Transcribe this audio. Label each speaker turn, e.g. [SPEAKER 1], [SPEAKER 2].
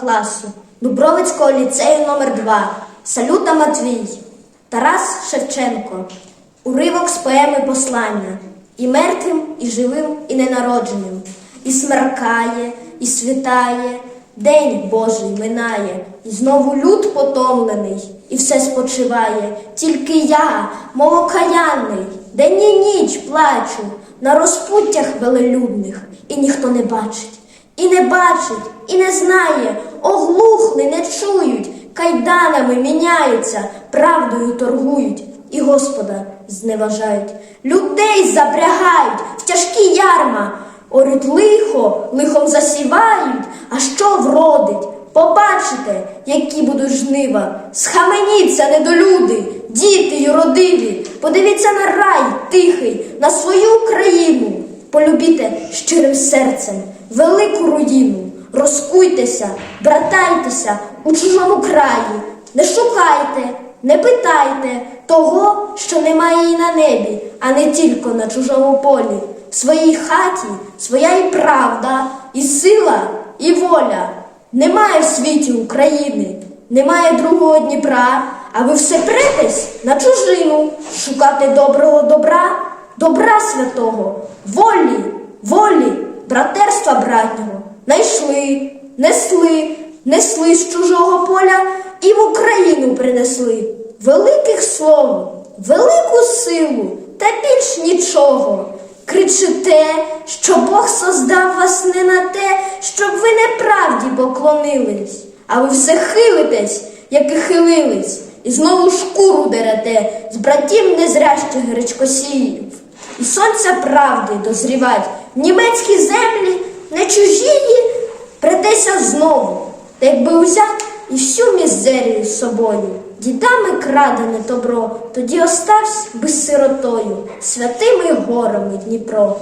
[SPEAKER 1] класу Дубровицького ліцею номер 2 Салюта Матвій, Тарас Шевченко, уривок з поеми послання і мертвим, і живим, і ненародженим, і смеркає, і світає, день Божий минає, і знову люд потомлений, і все спочиває. Тільки я, мов окаянний, день і ніч плачу. На розпуттях велелюдних, і ніхто не бачить. І не бачить, і не знає, оглухли, не чують, кайданами міняються, правдою торгують, і Господа зневажають. Людей запрягають в тяжкі ярма, орють лихо, лихом засівають, а що вродить? Побачите, які будуть жнива, схаменіться, недолюди, діти й родиві, подивіться на рай тихий, на свою Україну. Полюбіте щирим серцем велику руїну, розкуйтеся, братайтеся у чужому краї, не шукайте, не питайте того, що немає і на небі, а не тільки на чужому полі. В своїй хаті своя і правда, і сила, і воля. Немає в світі України, немає другого Дніпра, а ви все претесь на чужину, шукати доброго добра, добра святого, волі, волі, братерства братнього, найшли, несли, несли з чужого поля і в Україну принесли великих слов, велику силу та більш нічого. Кричите, що Бог создав вас не на те, щоб ви неправді поклонились, а ви все хилитесь, як і хилились, і знову шкуру дерете з братів незрящих гречкосіїв. І сонця правди дозрівать німецькі землі не чужії, придеться знову, та якби узяв і всю мізерію з собою. Дідами крадене добро, тоді оставсь би сиротою, святими горами Дніпро.